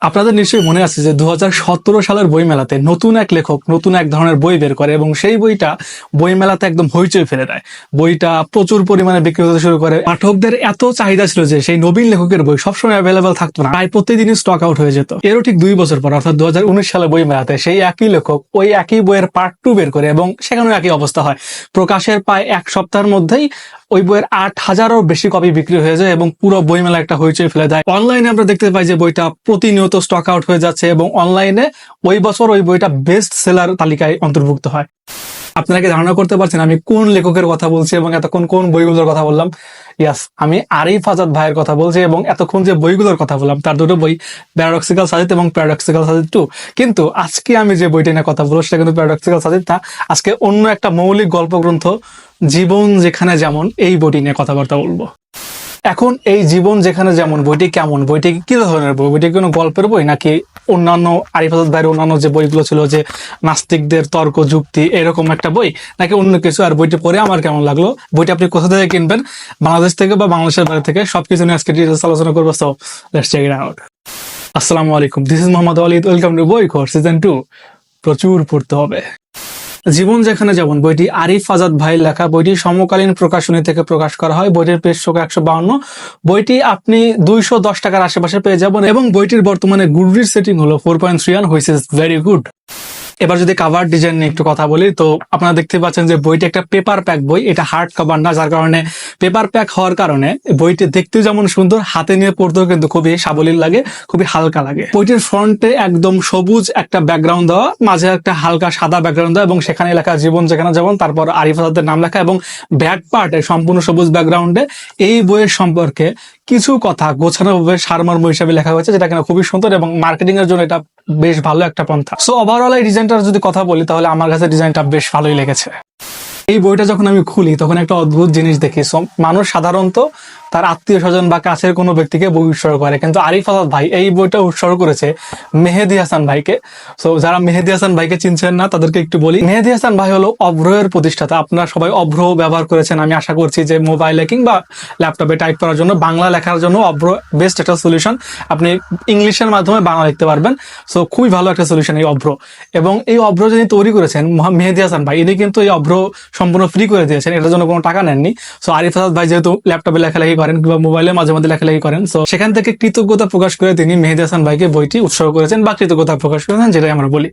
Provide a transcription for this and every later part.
আপনাদের নিশ্চয়ই মনে আছে যে দু সালের বইমেলাতে নতুন এক লেখক নতুন এক ধরনের বই বের করে এবং সেই বইটা বইমেলাতে একদম হইচই ফেলে দেয়। বইটা প্রচুর পরিমাণে বিক্রি হতে শুরু করে। পাঠকদের এত চাহিদা ছিল যে সেই নবীন লেখকের বই সবসময় অ্যাভেলেবেল থাকতো না। প্রায় প্রতিদিনই স্টক আউট হয়ে যেত। এরও ঠিক দুই বছর পর, অর্থাৎ দু সালে বই মেলাতে সেই একই লেখক ওই একই বইয়ের পার্ট টু বের করে এবং সেখানেও একই অবস্থা হয়। প্রকাশের প্রায় এক সপ্তাহের মধ্যেই ওই বইয়ের আট হাজারও বেশি কপি বিক্রি হয়ে যায় এবং পুরো বই মেলা একটা হইচই ফেলে দেয়। অনলাইনে আমরা দেখতে পাই যে বইটা প্রতিনিয়ত স্টক আউট হয়ে যাচ্ছে এবং অনলাইনে ওই বছর ওই বইটা বেস্ট সেলার তালিকায় অন্তর্ভুক্ত হয়। আপনারা কি ধারণা করতে পারছেন আমি কোন লেখকের কথা বলছি এবং এতক্ষণ কোন বইগুলোর কথা বললাম। ইয়াস আমি আরিফ আজাদ ভাইয়ের কথা বলছি এবং এতক্ষণ যে বইগুলোর কথা বললাম, তার দুটো বই প্যারাডক্সিক্যাল সাজিদ এবং প্যারাডক্সিক্যাল সাজিদ টু কিন্তু আজকে আমি যে বইটি নিয়ে কথা বলব, সেটা কিন্তু প্যারাডক্সিক্যাল সাজিদ না। আজকে অন্য একটা মৌলিক গল্প গ্রন্থ জীবন যেখানে যেমন, এই বইটি নিয়ে কথাবার্তা বলব। এখন এই জীবন যেখানে যেমন, বইটি কেমন? বইটি কি ধরনের বই? বইটি কোনো গল্পের বই নাকি অন্যান্য আরিফ আজাদ ভাইয়ের অন্যান্য যে বইগুলো ছিল যে নাস্তিকদের তর্ক, যুক্তি, এরকম একটা বই নাকি অন্য কিছু? আর বইটি পড়ে আমার কেমন লাগল? বইটি আপনি কোথা থেকে কিনবেন? বাংলাদেশ থেকে বা বাংলাদেশের বাইরে থেকে? সবকিছু নিয়ে আজকে ডিটেলস আলোচনা করব। So let's check it out আসসালামু আলাইকুম। This is Mohammad Walid welcome to Boi Khor season two প্রচুর পড়তে হবে। জীবন যেখানে যেমন বইটি আরিফ আজাদ ভাইয়ের লেখা, বইটি সমকালীন প্রকাশনী থেকে প্রকাশ করা হয়, বইটির পেজ সংখ্যা একশো বাউন্ন। বইটি আপনি দুইশো দশ টাকার আশেপাশে পেয়ে যাবেন এবং বইটির বর্তমানে গুডরির সেটিং হলো four point three one which is very good এবার যদি কাভার ডিজাইন নিয়ে একটু কথা বলি, তো আপনারা দেখতে পাচ্ছেন যে বইটি একটা পেপার প্যাক বই, এটা হার্ড কভার না, যার কারণে পেপার প্যাক হওয়ার কারণে বইটি দেখতেও যেমন সুন্দর, হাতে নিয়ে পড়তেও কিন্তু খুবই সাবলীল লাগে, খুবই হালকা লাগে। বইটির ফ্রন্টে একদম সবুজ একটা ব্যাকগ্রাউন্ড দেওয়া, মাঝে একটা হালকা সাদা ব্যাকগ্রাউন্ড দেওয়া এবং সেখানে লেখা জীবন যেখানে যেমন তারপর আরিফ আজাদের নাম লেখা এবং ব্যাক পার্টে সম্পূর্ণ সবুজ ব্যাকগ্রাউন্ডে এই বইয়ের সম্পর্কে কিছু কথা গোছানোভাবে সারমর্ম হিসাবে লেখা হয়েছে, যেটা কিনা খুবই সুন্দর এবং মার্কেটিং এর জন্য এটা বেশ ভালো একটা পন্থা। সো ওভারঅল এই ডিজাইনটার যদি কথা বলি, তাহলে আমার কাছে ডিজাইনটা বেশ ভালোই লেগেছে। এই বইটা যখন আমি খুলি, তখন একটা অদ্ভুত জিনিস দেখি। মানুষ সাধারণত তার আত্মীয় স্বজন বা কাছের কোনো ব্যক্তিকে বই উৎসর্গ করে। কিন্তু আরিফ আজাদ ভাই এই বইটা উৎসর্গ করেছে মেহেদি হাসান ভাইকে। সো যারা মেহেদি হাসান ভাইকে চিনছেন না, তাদেরকে একটু বলি। মেহেদি হাসান ভাই হলো অভ্রয়ের প্রতিষ্ঠাতা। আপনারা সবাই অভ্র ব্যবহার করেছেন। আমি আশা করছি যে মোবাইলে কিংবা ল্যাপটপে টাইপ করার জন্য, বাংলা লেখার জন্য অভ্র বেস্ট একটা সলিউশন আপনি ইংলিশের মাধ্যমে বাংলা লিখতে পারবেন। সো খুবই ভালো একটা সলিউশন এই অভ্র। এবং এই অভ্র যিনি তৈরি করেছেন মেহেদি হাসান ভাই, ইনি কিন্তু এই অভ্র সম্পূর্ণ ফ্রি করে দিয়েছেন। এটার জন্য কোনো টাকা নেননি। সো আরিফ আসাদ ভাই যেহেতু ল্যাপটপে লেখালেখি করেন কিংবা মোবাইলে মাঝে মাঝে লেখালেখি করেন। তো সেখান থেকে কৃতজ্ঞতা প্রকাশ করে তিনি মেহেদি হাসান ভাইকে বইটি উৎসর্গ করেছেন বা কৃতজ্ঞতা প্রকাশ করেছেন যেটাই আমরা বলি।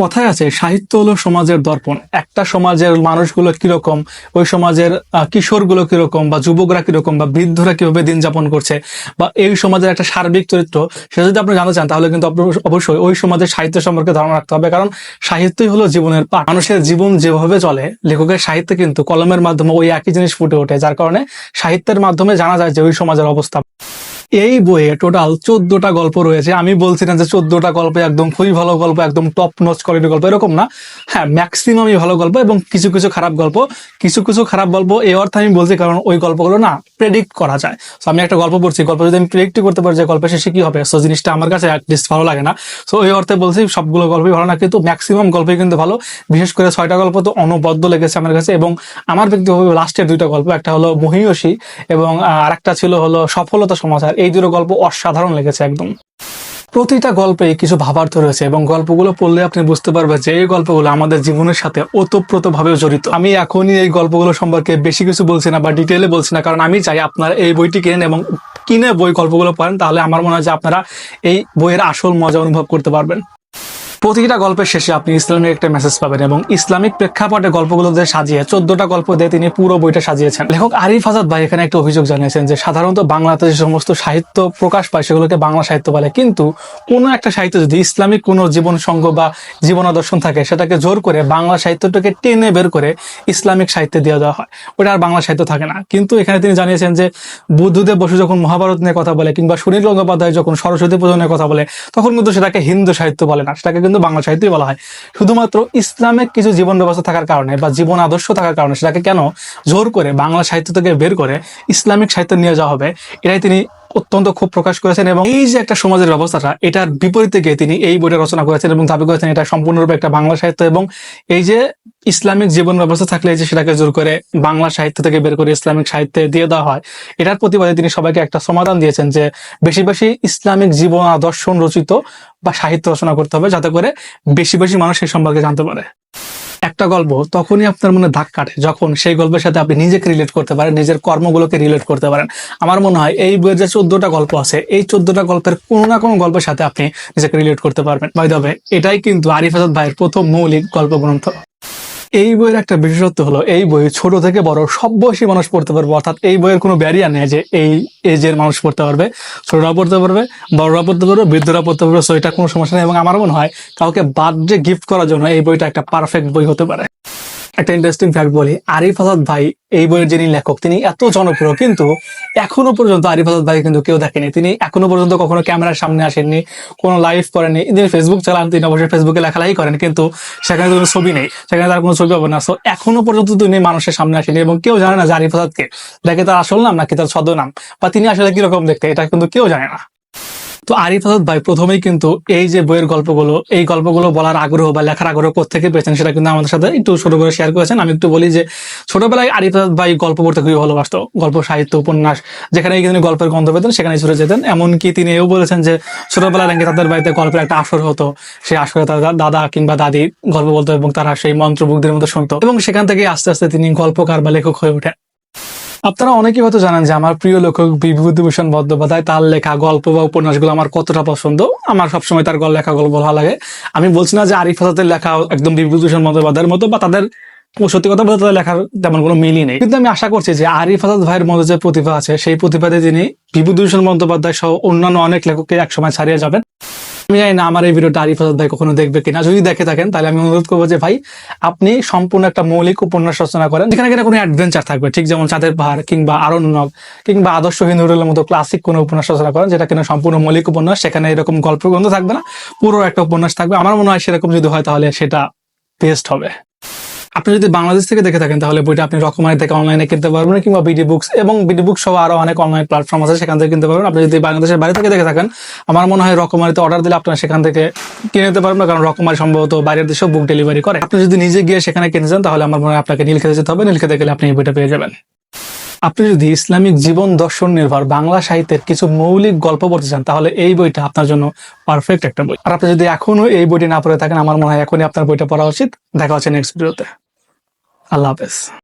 কথায় আছে, সাহিত্য হলো সমাজের দর্পণ। একটা সমাজের মানুষগুলো কীরকম, ওই সমাজের কিশোরগুলো কীরকম বা যুবকরা কীরকম বা বৃদ্ধরা কীভাবে দিন যাপন করছে বা এই সমাজের একটা সার্বিক চরিত্র, সেটা যদি আপনি জানতে চান, তাহলে কিন্তু অবশ্যই ওই সমাজের সাহিত্য সম্পর্কে ধারণা রাখতে হবে। কারণ সাহিত্যই হলো জীবনের পাঠ। মানুষের জীবন যেভাবে চলে, লেখকের সাহিত্যে কিন্তু কলমের মাধ্যমে ওই একই জিনিস ফুটে ওঠে, যার কারণে সাহিত্যের মাধ্যমে জানা যায় যে ওই সমাজের অবস্থা এই বইয়ে টোটাল চোদ্দটা গল্প রয়েছে। আমি বলছি না যে চোদ্দটা গল্প একদম খুবই ভালো গল্প, একদম টপ নচ কোয়ালিটির গল্প, এরকম না। হ্যাঁ ম্যাক্সিমামই ভালো গল্প এবং কিছু কিছু খারাপ গল্প, কিছু কিছু খারাপ গল্প এই অর্থে আমি বলছি কারণ ওই গল্পগুলো না প্রেডিক্ট করা যায়। সো আমি একটা গল্প পড়ছি, গল্প যদি আমি প্রেডিক্ট করতে পারি যে গল্পের শেষে কি হবে সো জিনিসটা আমার কাছে অ্যাটলিস্ট ভালো লাগে না। সো ওই অর্থে বলছি সবগুলো গল্পই ভালো না, কিন্তু ম্যাক্সিমাম গল্পই কিন্তু ভালো। বিশেষ করে ছয়টা গল্প তো অনবদ্য লেগেছে আমার কাছে এবং আমার ব্যক্তিগতভাবে লাস্টের দুইটা গল্প, একটা হলো মহিয়সী এবং আর একটা ছিল হলো সফলতা সমাচার। এই দুটো গল্প অসাধারণ লেগেছে একদম। প্রতিটা গল্পে কিছু ভাবার্থ রয়েছে এবং গল্পগুলো পড়লে আপনি বুঝতে পারবেন যে এই গল্পগুলো আমাদের জীবনের সাথে ওতপ্রোতভাবে জড়িত। আমি এখনই এই গল্পগুলো সম্পর্কে বেশি কিছু বলছি না বা ডিটেলে বলছি না, কারণ আমি চাই আপনারা এই বইটি কেনেন এবং কিনে বই গল্পগুলো পড়েন, তাহলে আমার মনে হয় যে আপনারা এই বইয়ের আসল মজা অনুভব করতে পারবেন। প্রতিটা গল্পের শেষে আপনি ইসলামিক একটা মেসেজ পাবেন এবং ইসলামিক প্রেক্ষাপটে গল্পগুলো দিয়ে সাজিয়ে চোদ্দটা গল্প দিয়ে তিনি পুরো বইটা সাজিয়েছেন। লেখক আরিফ আজাদ ভাই এখানে একটা অভিযোগ জানিয়েছেন যে সাধারণত বাংলাতে যে সমস্ত সাহিত্য প্রকাশ পায় সেগুলোকে বাংলা সাহিত্য বলে। কিন্তু কোনো একটা সাহিত্য যদি ইসলামিক কোনো জীবন সঙ্গ বা জীবন দর্শন থাকে, সেটাকে জোর করে বাংলা সাহিত্যটাকে টেনে বের করে ইসলামিক সাহিত্যে দিয়ে দেওয়া হয়। ওটা আর বাংলা সাহিত্য থাকে না। কিন্তু এখানে তিনি জানিয়েছেন যে বুদ্ধদেব বসু যখন মহাভারত নিয়ে কথা বলে কিংবা সুনীল গঙ্গোপাধ্যায় যখন সরস্বতী পুজো নিয়ে কথা বলে, তখন কিন্তু সেটাকে হিন্দু সাহিত্য বলে না। সেটাকে কিন্তু বাংলা সাহিত্যই বলা হয়। শুধুমাত্র ইসলামিক কিছু জীবন ব্যবস্থা থাকার কারণে বা জীবন আদর্শ থাকার কারণে সেটাকে কেন জোর করে বাংলা সাহিত্য থেকে বের করে ইসলামিক সাহিত্য নিয়ে যাওয়া হবে? এটাই তিনি অত্যন্ত খুব প্রকাশ করেছেন এবং এই যে একটা সমাজের ব্যবস্থাটা, এটার বিপরীতে গিয়ে তিনি এই বইটা রচনা করেছেন এবং দাবি করেছেন এটা সম্পূর্ণরূপে একটা বাংলা সাহিত্য এবং এই যে ইসলামিক জীবন ব্যবস্থা থাকলে যে সেটাকে জোর করে বাংলা সাহিত্য থেকে বের করে ইসলামিক সাহিত্যে দিয়ে দেওয়া হয়, এটার প্রতিবাদে তিনি সবাইকে একটা সমাধান দিয়েছেন যে বেশি বেশি ইসলামিক জীবন আদর্শন রচিত বা সাহিত্য রচনা করতে হবে যাতে করে বেশি বেশি মানুষ সেই সম্পর্কে জানতে পারে। একটা গল্প তখনই আপনার মনে ধাক কাটে, যখন সেই গল্পের সাথে আপনি নিজেকে রিলেট করতে পারেন, নিজের কর্মগুলোকে রিলেট করতে পারেন। আমার মনে হয় এই বইয়ের যে চোদ্দটা গল্প আছে, এই চোদ্দটা গল্পের কোনো না কোনো গল্পের সাথে আপনি নিজেকে রিলেট করতে পারবেন। বাই এটাই কিন্তু আরিফ আজাদ ভাইয়ের প্রথম মৌলিক গল্প গ্রন্থ এই বইয়ের একটা বিশেষত্ব হলো, এই বই ছোট থেকে বড় সব বয়সী মানুষ পড়তে পারবে, অর্থাৎ এই বইয়ের কোনো ব্যারিয়ার নেই যে এই এজের মানুষ পড়তে পারবে, ছোটরা পড়তে পারবে, বড়রা পড়তে পারবে, বৃদ্ধরা পড়তে পারবে সো এটা কোনো সমস্যা নেই এবং আমার মনে হয় কাউকে বার্থডে গিফট করার জন্য এই বইটা একটা পারফেক্ট বই হতে পারে। একটা ইন্টারেস্টিং ফ্যাক্ট বলি, আরিফ আজাদ ভাই এই বইয়ের যিনি লেখক, তিনি এত জনপ্রিয়, কিন্তু এখনও পর্যন্ত আরিফ আজাদ ভাই কিন্তু কেউ দেখেনি। তিনি এখনও পর্যন্ত কখনো ক্যামেরার সামনে আসেননি, কোনো লাইভ করেননি। তিনি ফেসবুক চালান, তিনি অবশ্যই ফেসবুকে লেখালেখি করেন, কিন্তু সেখানে কোনো ছবি নেই। সেখানে তার কোনো ছবি হবে না। সো এখনও পর্যন্ত তিনি মানুষের সামনে আসেনি এবং কেউ জানে না যে আরিফ আজাদকে। দেখে তার আসল নাম নাকি তার ছদ্মনাম, বা তিনি আসলে কীরকম দেখতে, এটা কিন্তু কেউ জানে না। তো আরিফ আজাদ ভাই, প্রথমেই কিন্তু এই যে বইয়ের গল্পগুলো, এই গল্পগুলো বলার আগ্রহ বা লেখার আগ্রহ কোথেকে পেয়েছেন সেটা কিন্তু আমাদের সাথে একটু ছোট করে শেয়ার করেছেন। আমি একটু বলি যে, ছোটবেলায় আরিফ আজাদ ভাই গল্প পড়তে খুবই ভালোবাসতো। গল্প, সাহিত্য, উপন্যাস যেখানে তিনি গল্পের গন্ধ পেতেন সেখানে ছুটে যেতেন। এমনকি তিনি এও বলেছেন যে, ছোটবেলায় নাকি তাদের বাড়িতে গল্পের একটা আসর হতো। সেই আসরে তার দাদা কিংবা দাদি গল্প বলতো এবং তারা সেই মন্ত্রমুগ্ধের মতো শুনতো। এবং সেখান থেকে আস্তে আস্তে তিনি গল্পকার বা লেখক হয়ে ওঠেন। আপনারা অনেকেই হয়তো জানেন যে আমার প্রিয় লেখক বিভূতিভূষণ বন্দ্যোপাধ্যায়, তার লেখা গল্প বা উপন্যাসগুলো আমার কতটা পছন্দ, আমার সবসময় তার গল্প লেখা গল্প ভালো লাগে। আমি বলছি না যে আরিফ আজাদের লেখা একদম বিভূতিভূষণ বন্দ্যোপাধ্যায়ের মতো বা তাদের সত্যি কথা বলতে তাদের লেখার তেমন কোনো মিলই নেই। কিন্তু আমি আশা করছি যে আরিফ আজাদ ভাইয়ের মধ্যে যে প্রতিভা আছে, সেই প্রতিভাতে তিনি বিভূতিভূষণ বন্দ্যোপাধ্যায় সহ অন্যান্য অনেক লেখককে একসময় ছাড়িয়ে যাবেন। আমি জানি না আমার এই ভিডিওটা আরিফ আজাদ ভাই কখনো দেখবে কিনা। যদি দেখে থাকেন, তাহলে আমি অনুরোধ করব যে ভাই, আপনি সম্পূর্ণ একটা মৌলিক উপন্যাস রচনা করেন, যেখানে কিনা কোনো অ্যাডভেঞ্চার থাকবে। ঠিক যেমন চাঁদের পাহাড় কিংবা আরণ্যক কিংবা আদর্শ হিন্দুরের মতো ক্লাসিক কোনো উপন্যাস রচনা করেন, যেটা কিনা সম্পূর্ণ মৌলিক উপন্যাস, সেখানে এরকম গল্প গ্রন্থ থাকবে না, পুরো একটা উপন্যাস থাকবে। আমার মনে হয় সেরকম যদি হয়, তাহলে সেটা বেস্ট হবে। আপনি যদি বাংলাদেশ থেকে দেখে থাকেন, তাহলে বইটা আপনি রকমারি থেকে অনলাইনে কিনতে পারবেন কিংবা বিডি বুকস এবং বিডি বুকস সহ আরও অনেক অনলাইন প্ল্যাটফর্ম আছে, সেখান থেকে কিনতে পারবেন। আপনি যদি বাংলাদেশের বাইরে থেকে দেখে থাকেন, আমার মনে হয় রকমারিতে অর্ডার দিলে আপনারা সেখান থেকে কিনে নিতে পারবেন, কারণ রকমারি সম্ভবত বাইরের দেশেও বুক ডেলিভারি করে। আপনি যদি নিজে গিয়ে সেখানে কিনে যান, তাহলে আমার মনে হয় আপনাকে নীলক্ষেতে যেতে হবে। নীলক্ষেতে গেলে আপনি এই বইটা পেয়ে যাবেন। আপনি যদি ইসলামিক জীবন দর্শন নির্ভর বাংলা সাহিত্যের কিছু মৌলিক গল্প পড়তে চান, তাহলে এই বইটা আপনার জন্য পারফেক্ট একটা বই। আর আপনি যদি এখনও এই বইটি না পড়ে থাকেন, আমার মনে হয় এখনই আপনার বইটা পড়া উচিত। দেখা হচ্ছে নেক্সট ভিডিওতে আল্লাহ হাফেজ